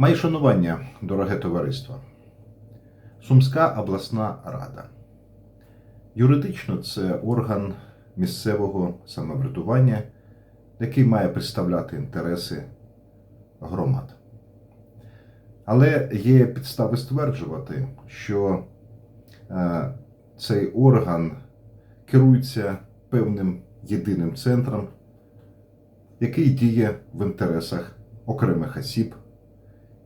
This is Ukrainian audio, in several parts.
Мої шанування, дороге товариство. Сумська обласна рада. Юридично це орган місцевого самоврядування, який має представляти інтереси громад. Але є підстави стверджувати, що е, цей орган керується певним єдиним центром, який діє в інтересах окремих осіб,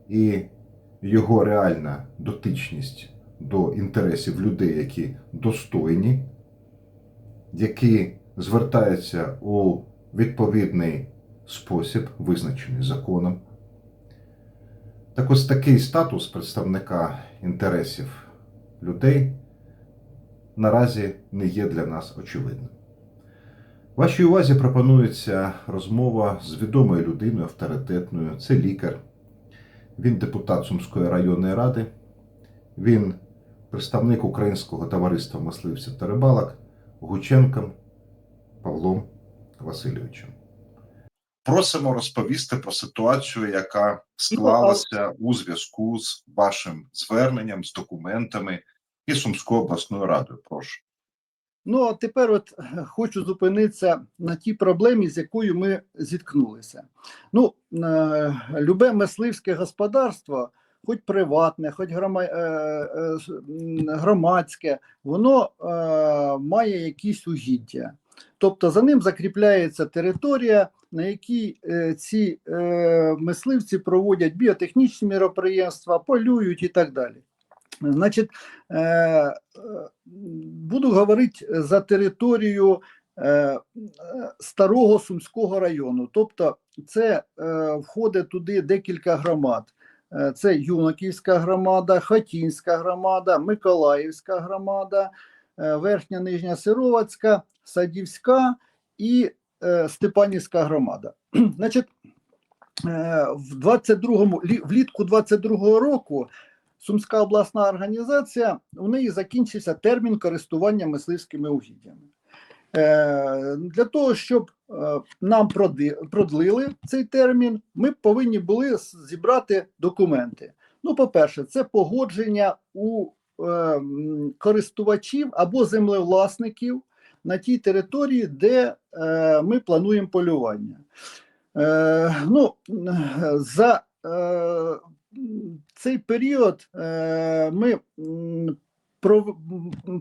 і його реальна дотичність до інтересів людей, які достойні, які звертаються у відповідний спосіб, визначений законом. Так ось такий статус представника інтересів людей наразі не є для нас очевидним. Вашій увазі пропонується розмова з відомою людиною, авторитетною. Це лікар. Він депутат Сумської районної ради. Він представник Українського товариства мисливців та рибалок Гученком Павлом Васильовичем. Просимо розповісти про ситуацію, яка склалася у зв'язку з вашим зверненням, з документами і Сумською обласною радою. Прошу. Ну а тепер от е, хочу зупинитися на тій проблемі, з якою ми зіткнулися. Ну, е, любе мисливське господарство, хоч приватне, хоч е, громадське, воно має якісь угіддя. Тобто за ним закріпляється територія, на якій ці мисливці проводять біотехнічні міроприємства, полюють і так далі. Значить, е, е, буду говорити за територію е, старого Сумського району. Тобто, це входить туди декілька громад. Це Юнаківська громада, Хатінська громада, Миколаївська громада, Верхня Нижня Сировацька, Садівська і Степанівська громада. Значить, в 22-му, лі- влітку 22-го року Сумська обласна організація, у неї закінчився термін користування мисливськими угіддями. Е, для того, щоб е, нам продлили цей термін, ми повинні були зібрати документи. Ну, по-перше, це погодження у е, користувачів або землевласників на тій території, де ми плануємо полювання. Ну, за цей період е, ми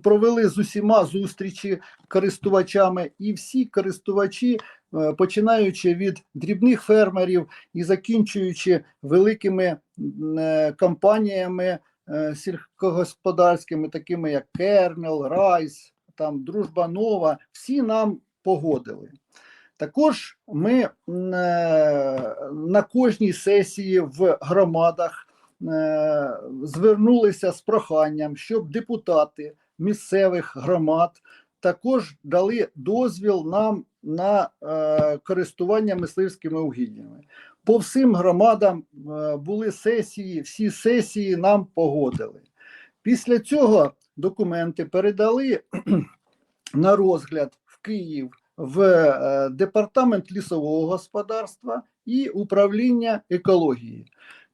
провели з усіма зустрічі користувачами, і всі користувачі, е, починаючи від дрібних фермерів і закінчуючи великими е, компаніями сільськогосподарськими, такими як Кернел, Райс, там Дружба Нова, всі нам погодили. Також ми на кожній сесії в громадах звернулися з проханням, щоб депутати місцевих громад також дали дозвіл нам на е, користування мисливськими угіднями. По всім громадам е, були сесії, всі сесії нам погодили. Після цього документи передали на розгляд в Київ в е, департамент лісового господарства і управління екології.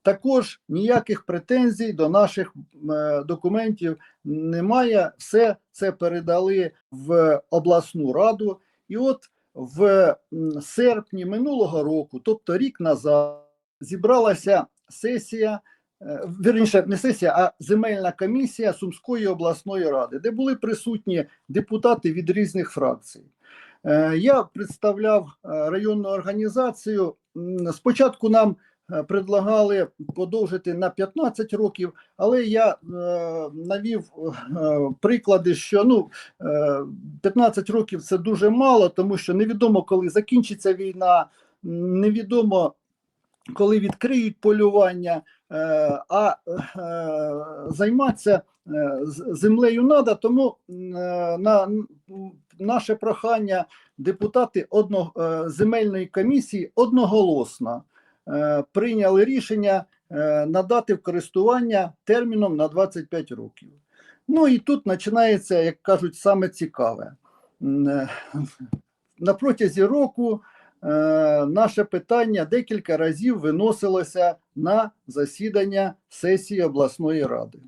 Також ніяких претензій до наших е, документів немає. Все це передали в обласну раду. І от в серпні минулого року, тобто рік назад, зібралася сесія. е, Вірніше, не сесія, а земельна комісія Сумської обласної ради, де були присутні депутати від різних фракцій. Е, Я представляв районну організацію. Спочатку нам предлагали подовжити на 15 років, але я е, навів е, приклади, що ну, е, 15 років це дуже мало, тому що невідомо, коли закінчиться війна, невідомо, коли відкриють полювання, е, а е, займатися е, землею треба, тому е, на наше прохання депутати одно, е, земельної комісії одноголосно. е, прийняли рішення е, надати в користування терміном на 25 років. Ну і тут починається, як кажуть, саме цікаве. Е, На протязі року е, наше питання декілька разів виносилося на засідання сесії обласної ради.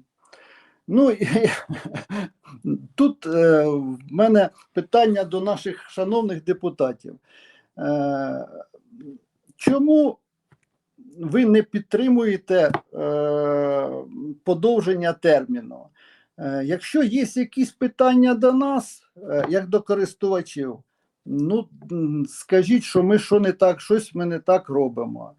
Ну, і, тут е, в мене питання до наших шановних депутатів. Е, чому ви не підтримуєте е, подовження терміну? Е, якщо є якісь питання до нас, е, як до користувачів, ну скажіть, що ми що не так, щось ми не так робимо.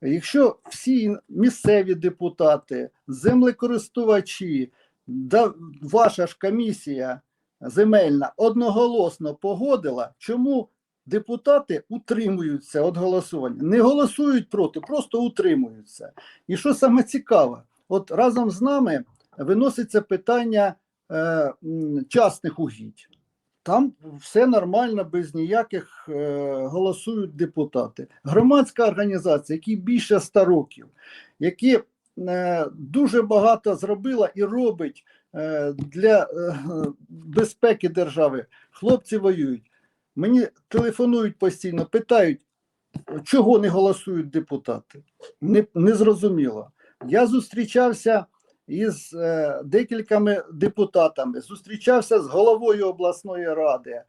Якщо всі місцеві депутати, землекористувачі, да, ваша ж комісія земельна одноголосно погодила, чому депутати утримуються від голосування? Не голосують проти, просто утримуються. І що саме цікаве, от разом з нами виноситься питання е, частних угідь. Там все нормально, без ніяких е, голосують депутати. Громадська організація, які більше 100 років, які е, дуже багато зробила і робить е, для е, безпеки держави. Хлопці воюють. Мені телефонують постійно, питають, чого не голосують депутати. Не, не зрозуміло. Я зустрічався із е, декількома депутатами, зустрічався з головою обласної ради.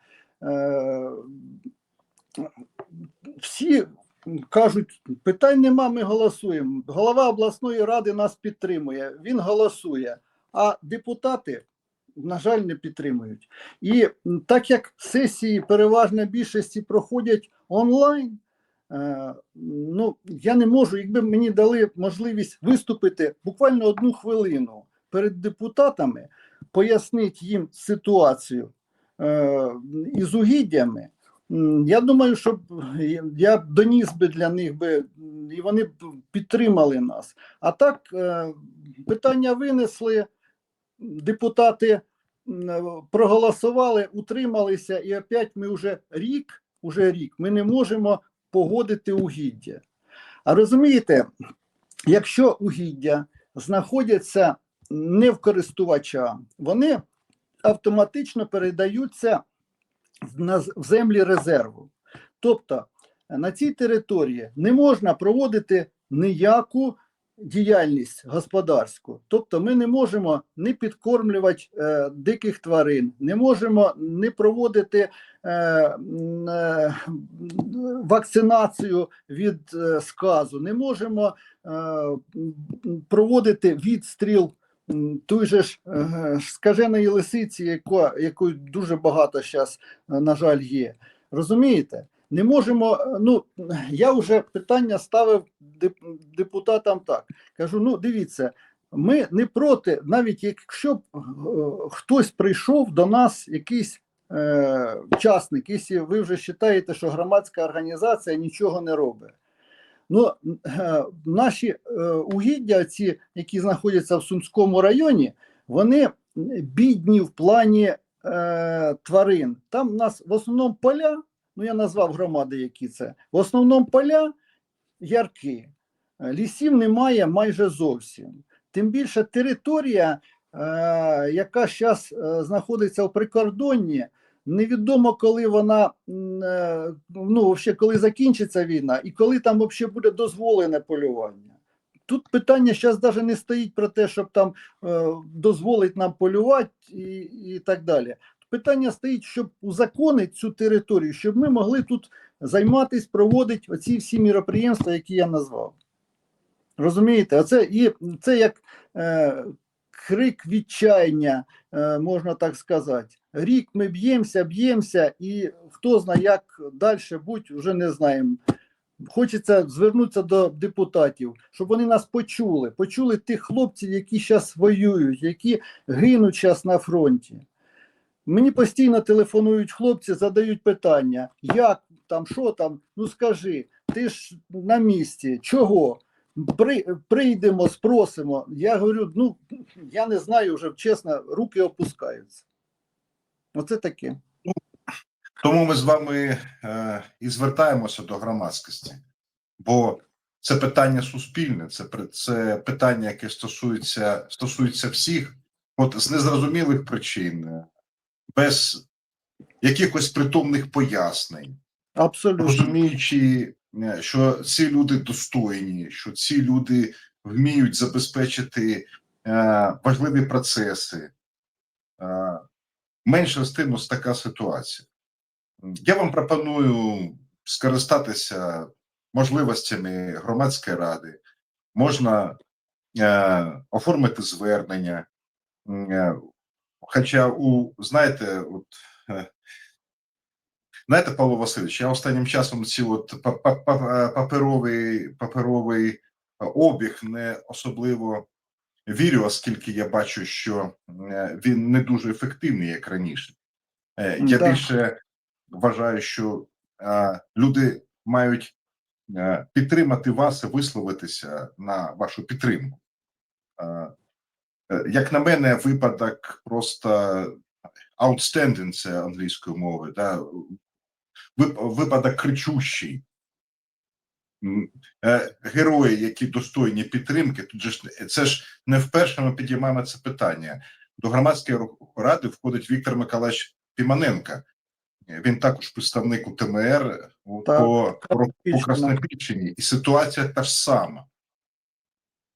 Е, всі кажуть, питань нема, ми голосуємо. Голова обласної ради нас підтримує, він голосує, а депутати, на жаль, не підтримують. І так як сесії переважно більшості проходять онлайн, Е, ну, я не можу, якби мені дали можливість виступити буквально одну хвилину перед депутатами, пояснити їм ситуацію е, із угіддями. Я думаю, що я доніс би для них би, і вони б підтримали нас. А так е, питання винесли, депутати проголосували, утрималися, і опять ми вже рік, уже рік, ми не можемо погодити угіддя. А розумієте, якщо угіддя знаходяться не в користувача, вони автоматично передаються в землі резерву. Тобто на цій території не можна проводити ніяку діяльність господарську. Тобто ми не можемо не підкормлювати е, диких тварин, не можемо не проводити е, е, вакцинацію від е, сказу, не можемо е, проводити відстріл той же ж е, скаженої лисиці, яко, якої дуже багато зараз, на жаль, є. Розумієте? Не можемо. е, Ну я вже питання ставив депутатам так. Кажу: ну дивіться, ми не проти, навіть якщо б е, хтось прийшов до нас, якийсь е, учасник, якщо ви вже вважаєте, що громадська організація нічого не робить. Ну, е, наші угіддя, ці, які знаходяться в Сумському районі, вони бідні в плані е, тварин. Там в нас в основному поля, ну я назвав громади, які це, в основному поля ярки. Е, Лісів немає майже зовсім. Тим більше територія, е, яка зараз знаходиться у прикордонні, невідомо, коли вона е, ну, вообще, коли закінчиться війна, і коли там взагалі буде дозволене полювання. Тут питання зараз навіть не стоїть про те, щоб там е, дозволить нам полювати і, і так далі. Питання стоїть, щоб узаконити цю територію, щоб ми могли тут займатися, проводити оці всі міроприємства, які я назвав. Розумієте, оце і це як е, крик відчаяння, е, можна так сказати. Рік ми б'ємося, б'ємося, і хто знає, як далі будь, вже не знаємо. Хочеться звернутися до депутатів, щоб вони нас почули, почули тих хлопців, які зараз воюють, які гинуть зараз на фронті. Мені постійно телефонують хлопці, задають питання, як там, що там, ну скажи, ти ж на місці, чого? При, прийдемо, спросимо. Я говорю, ну я не знаю, вже чесно, руки опускаються. Оце таке. Тому ми з вами е, і звертаємося до громадськості, бо це питання суспільне, це, це питання, яке стосується, стосується всіх, от з незрозумілих причин, без якихось притомних пояснень. Абсолютно. розуміючи, е, що ці люди достойні, що ці люди вміють забезпечити е, важливі процеси. Е, менше з тим ось така ситуація. Я вам пропоную скористатися можливостями громадської ради. Можна е, оформити звернення. Е, хоча у знаєте, от знаєте, Павло Васильович, я останнім часом ці от па- паперовий, паперовий обіг не особливо вірю, оскільки я бачу, що е, він не дуже ефективний, як раніше. Е, Я Да. більше вважаю, що е, люди мають підтримати вас і висловитися на вашу підтримку. Е, Як на мене, випадок просто outstanding, це англійською мовою, да? випадок кричущий. Е, Герої, які достойні підтримки, тут же ж це ж не вперше ми підіймаємо це питання. До громадської ради входить Віктор Миколаївич Піманенко. Е, Він також представник УТМР Так, по, по, по Краснопільщині, і ситуація та ж сама.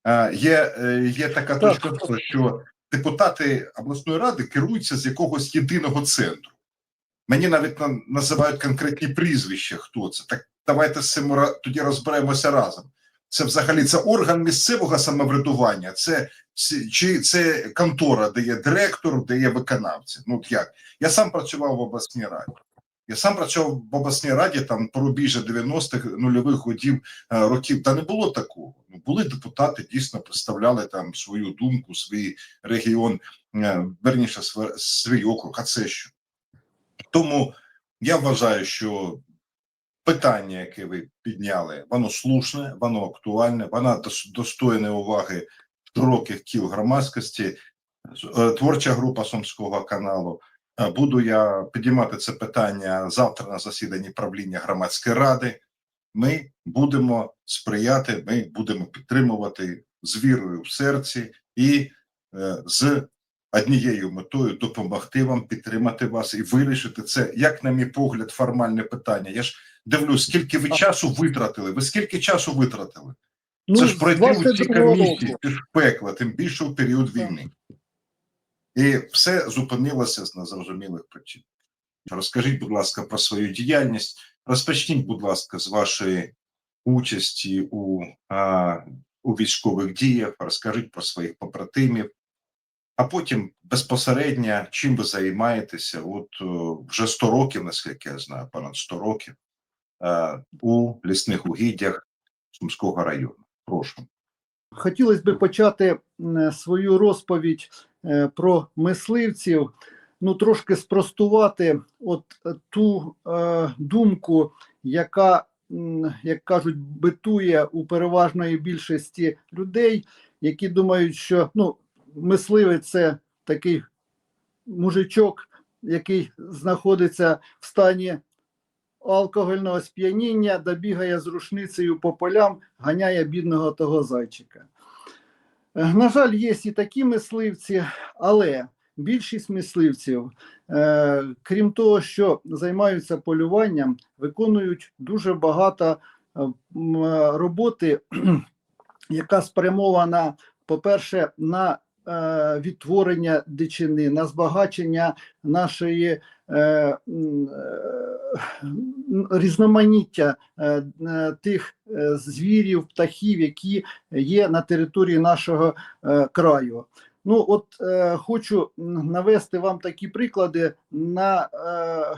Е, Є, е, є така точка, зору, що депутати обласної ради керуються з якогось єдиного центру. Мені навіть називають конкретні прізвища, хто це. Так давайте з цим тоді розберемося разом. Це взагалі це орган місцевого самоврядування, це чи це контора, де є директор, де є виконавці. Ну от як? Я сам працював в обласній раді. Я сам працював в обласній раді там порубіжжя 90-х нульових годів е, років. Та не було такого. Були депутати, дійсно представляли там свою думку, свій регіон, е, верніше св- свій округ. А це що? Тому я вважаю, що питання, яке ви підняли, воно слушне, воно актуальне, воно дос- достойне уваги широких кіл громадськості. Е, Творча група Сумського каналу. Е, Буду я підіймати це питання завтра на засіданні правління громадської ради. Ми будемо сприяти, ми будемо підтримувати з вірою в серці і е, з однією метою допомогти вам, підтримати вас і вирішити це, як, на мій погляд, формальне питання. Я ж дивлюсь, скільки ви часу витратили. Ви скільки часу витратили? Це ж пройти ці 22-го комісії, пекло, тим більше у період війни. І все зупинилося з незрозумілих причин. Розкажіть, будь ласка, про свою діяльність. Розпочніть, будь ласка, з вашої участі у, у військових діях, розкажіть про своїх побратимів, а потім безпосередньо чим ви займаєтеся, от вже 100 років, наскільки я знаю, понад 100 років а, у лісних угіддях Сумського району. Прошу. Хотілося б почати свою розповідь е, про мисливців, ну трошки спростувати от е, ту е, думку, яка, як кажуть, битує у переважної більшості людей, які думають, що ну, мисливець це такий мужичок, який знаходиться в стані алкогольного сп'яніння, добігає з рушницею по полям, ганяє бідного того зайчика. Е, На жаль, є і такі мисливці, але більшість мисливців, е, крім того, що займаються полюванням, виконують дуже багато е, е, роботи, яка спрямована, по-перше, на відтворення дичини, на збагачення нашої різноманіття тих звірів, птахів, які є на території нашого краю. Ну, от е, хочу навести вам такі приклади на е, е,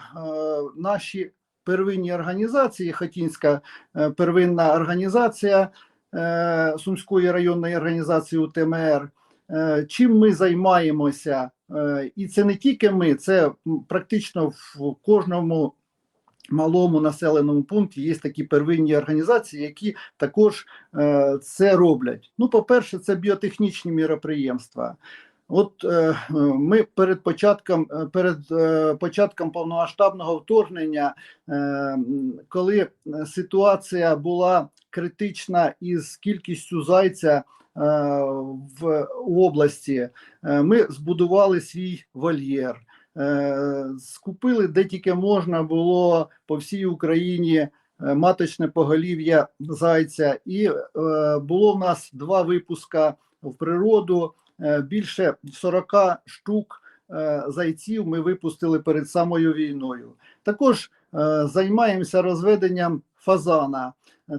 наші первинні організації. Хатінська е, первинна організація е, Сумської районної організації УТМР. Е, чим ми займаємося? Е, і це не тільки ми, це практично в кожному малому населеному пункті є такі первинні організації, які також е, це роблять. Ну, по-перше, це біотехнічні міроприємства. От е, ми перед початком е, перед е, початком повномасштабного вторгнення, е, коли е, ситуація була критична із кількістю зайця е, в області, ми збудували свій вольєр. Е, скупили де тільки можна було по всій Україні е, маточне поголів'я зайця, і е, було в нас два випуска в природу. Більше 40 штук зайців ми випустили перед самою війною. Також займаємося розведенням фазана.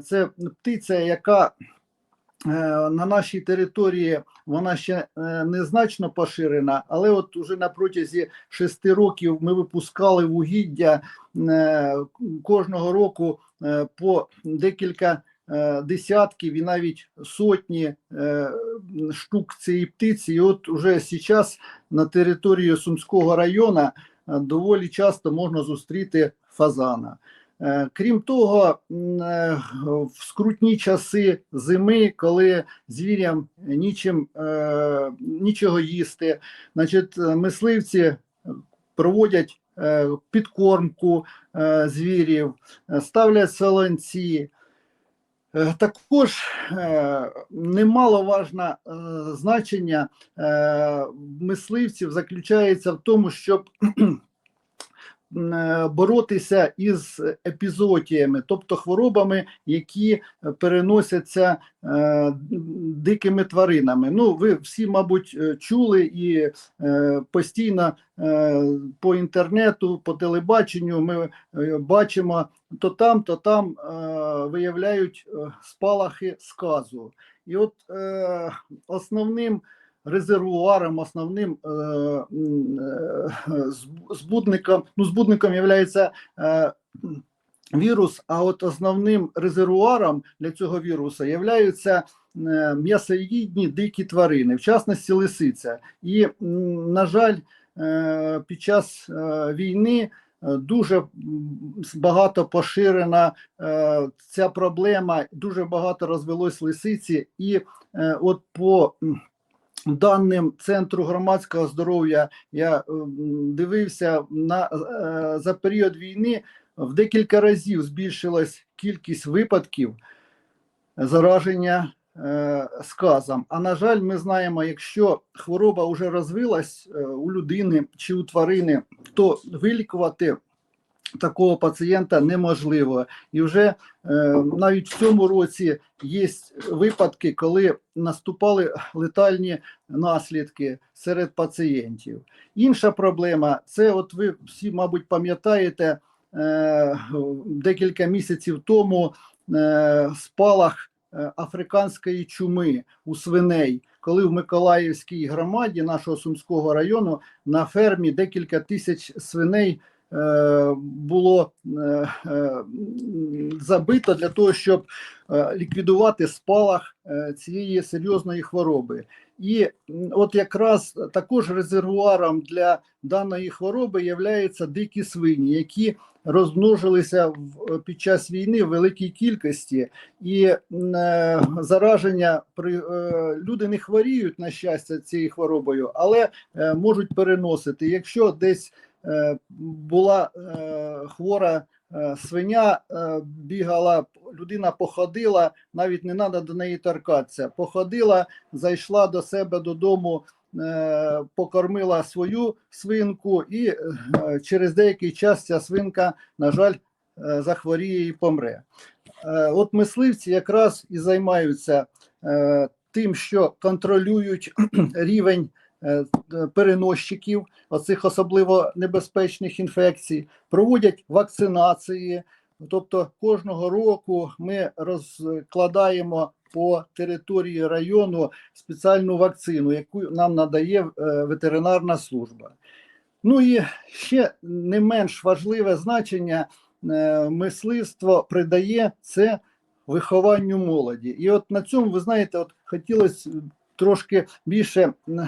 Це птиця, яка на нашій території вона ще е, незначно поширена, але от уже на протязі шести років ми випускали в угіддя е, кожного року е, по декілька е, десятків і навіть сотні е, штук цієї птиці. І от уже зараз на території Сумського району е, доволі часто можна зустріти фазана. Е, Крім того, е, в скрутні часи зими, коли звірям нічим, е, нічого їсти, значить, мисливці проводять підкормку звірів, ставлять солонці. Також немаловажне значення мисливців заключається в тому, щоб боротися із епізотіями, тобто хворобами, які е, переносяться е, дикими тваринами. Ну, ви всі, мабуть, е, чули і е, постійно е, по інтернету, по телебаченню ми е, бачимо то там, то там е, виявляють е, спалахи сказу. І от е, основним резервуаром, основним е, е, збудником, ну, збудником є е, вірус, а от основним резервуаром для цього вірусу являються м'ясоїдні дикі тварини, в частності лисиця. І, на жаль, під час війни дуже багато поширена ця проблема, дуже багато розвелось лисиці, і от по даним центру громадського здоров'я я е, дивився на е, за період війни в декілька разів збільшилась кількість випадків зараження е, сказом. А на жаль, ми знаємо, якщо хвороба вже розвилась е, у людини чи у тварини, то вилікувати такого пацієнта неможливо. І вже е, навіть в цьому році є випадки, коли наступали летальні наслідки серед пацієнтів. Інша проблема це, от ви всі, мабуть, пам'ятаєте, е, декілька місяців тому е, спалах е, африканської чуми у свиней, коли в Миколаївській громаді нашого Сумського району на фермі декілька тисяч свиней було е, е, забито для того, щоб е, ліквідувати спалах е, цієї серйозної хвороби. І от якраз також резервуаром для даної хвороби являються дикі свині, які розмножилися під час війни в великій кількості, і е, зараження при е, люди не хворіють на щастя цією хворобою, але е, можуть переносити. Якщо десь е, була е, хвора е, свиня, е, бігала, людина походила, навіть не треба до неї торкатися. Походила, зайшла до себе додому, е, покормила свою свинку, і е, через деякий час ця свинка, на жаль, е, захворіє і помре. Е, От мисливці якраз і займаються е, тим, що контролюють рівень е, переносчиків, оцих особливо небезпечних інфекцій, проводять вакцинації. Тобто кожного року ми розкладаємо по території району спеціальну вакцину, яку нам надає е, ветеринарна служба. Ну і ще не менш важливе значення е, мисливство придає це вихованню молоді. І от на цьому, ви знаєте, от хотілося трошки більше е,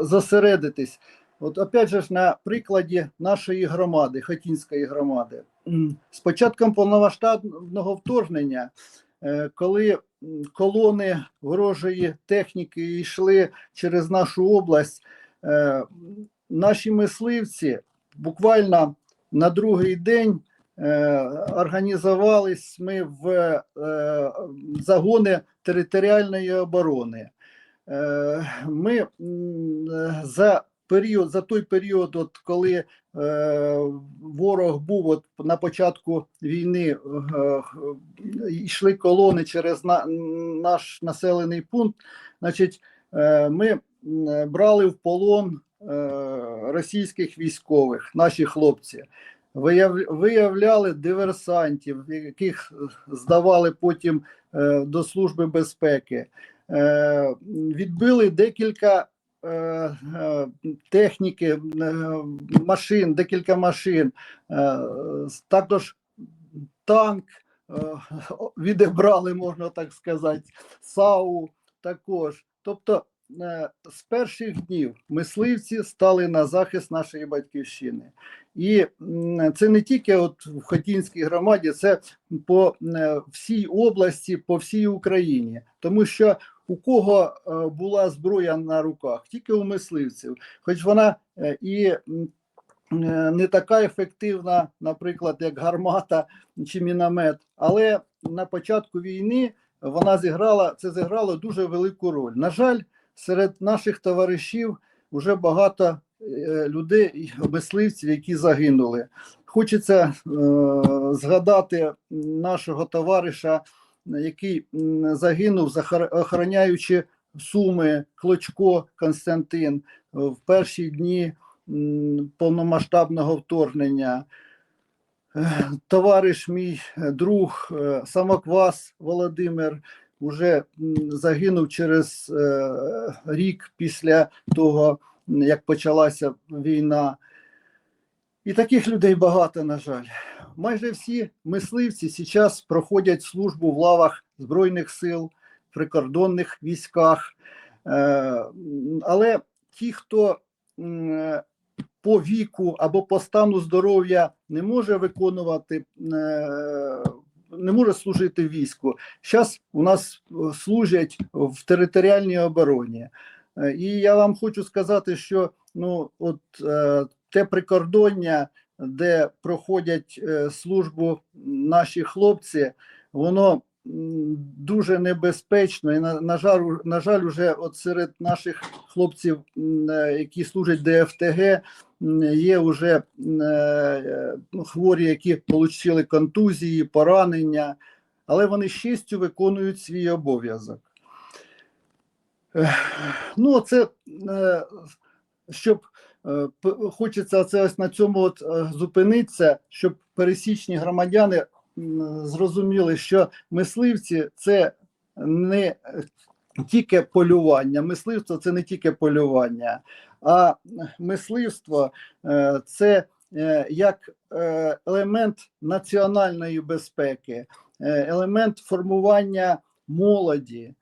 зосередитись. От опять же ж на прикладі нашої громади, Хотінської громади. З початком повномасштабного вторгнення, е, коли колони ворожої техніки йшли через нашу область, е, наші мисливці буквально на другий день організувались ми в загони територіальної оборони. Ми за період, за той період, от коли е, ворог був от на початку війни, е, е, йшли колони через наш населений пункт, значить, ми брали в полон російських військових, наші хлопці. Вияв- Виявляли диверсантів, яких здавали потім до Служби безпеки. Е, Відбили декілька е, е, техніки, машин, декілька машин. Також танк відібрали, можна так сказати, САУ також. Тобто з перших днів мисливці стали на захист нашої батьківщини. І це не тільки от в Хотінській громаді, це по всій області, по всій Україні, тому що у кого е, була зброя на руках, тільки у мисливців, хоч вона е, і е, не така ефективна, наприклад, як гармата чи міномет, але на початку війни вона зіграла це зіграло дуже велику роль. На жаль, серед наших товаришів вже багато людей, мисливців, які загинули. Хочеться е, згадати нашого товариша, який загинув, охороняючи Суми, Клочко Константин е, в перші дні повномасштабного вторгнення. Е, Товариш мій е, друг Самоквас Володимир уже загинув через рік після того, як почалася війна. І таких людей багато, на жаль. Майже всі мисливці зараз проходять службу в лавах Збройних сил, прикордонних військах. Е, Але ті, хто по віку або по стану здоров'я не може виконувати, е, не може служити війську. Зараз у нас е, служать в територіальній обороні. І я вам хочу сказати, що ну, от те прикордоння, де проходять е, службу наші хлопці, воно дуже небезпечно. І на, на жаль, на жаль, уже от серед наших хлопців, е, які служать ДФТГ, є вже е, ну, хворі, які отримали контузії, поранення, але вони з честю виконують свій обов'язок. Ну, це щоб хочеться це ось на цьому от е, зупинитися, щоб пересічні громадяни зрозуміли, що мисливці це не е, тільки полювання. Мисливство це не тільки полювання, а мисливство е, це е, як е, елемент національної безпеки, е, елемент формування молоді,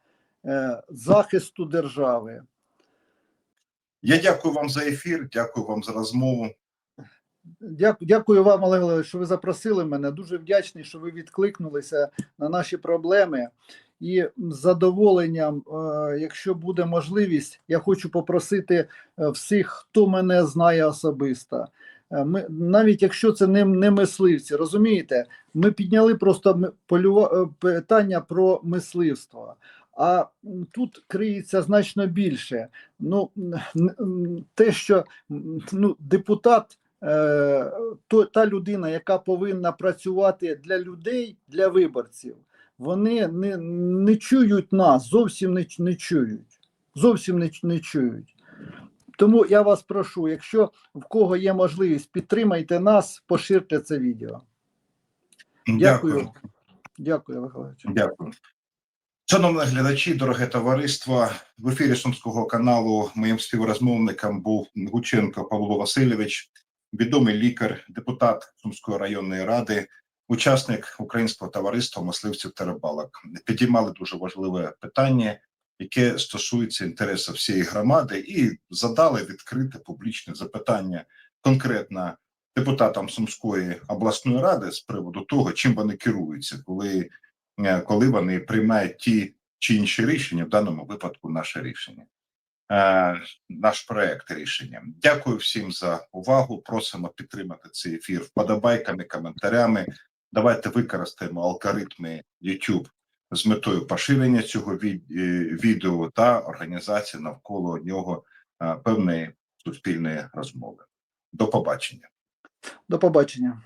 е, захисту держави. Я дякую вам за ефір, дякую вам за розмову. Дякую, дякую вам, Олег Олегович, що ви запросили мене. Дуже вдячний, що ви відкликнулися на наші проблеми. І з задоволенням, е, якщо буде можливість, я хочу попросити е, всіх, хто мене знає особисто. Е, Ми навіть якщо це не, не мисливці, розумієте, ми підняли просто полюва- питання про мисливство. А тут криється значно більше. Ну те, що ну, депутат е, то, та людина, яка повинна працювати для людей, для виборців, вони не, не чують нас, зовсім не, не чують. Зовсім не, не чують. Тому я вас прошу, якщо в кого є можливість, підтримайте нас, поширте це відео. Дякую. Дякую, Олег Олегович. Дякую. Шановні глядачі, дороге товариство, в ефірі Сумського каналу моїм співрозмовником був Гученко Павло Васильович, відомий лікар, депутат Сумської районної ради, учасник Українського товариства мисливців та рибалок. Підіймали дуже важливе питання, яке стосується інтересу всієї громади, і задали відкрите публічне запитання конкретно депутатам Сумської обласної ради з приводу того, чим вони керуються, коли коли вони приймають ті чи інші рішення, в даному випадку наше рішення, е, наш проект рішення. Дякую всім за увагу. Просимо підтримати цей ефір вподобайками, коментарями. Давайте використаємо алгоритми YouTube з метою поширення цього е, відео та організації навколо нього е, певної суспільної розмови. До побачення. До побачення.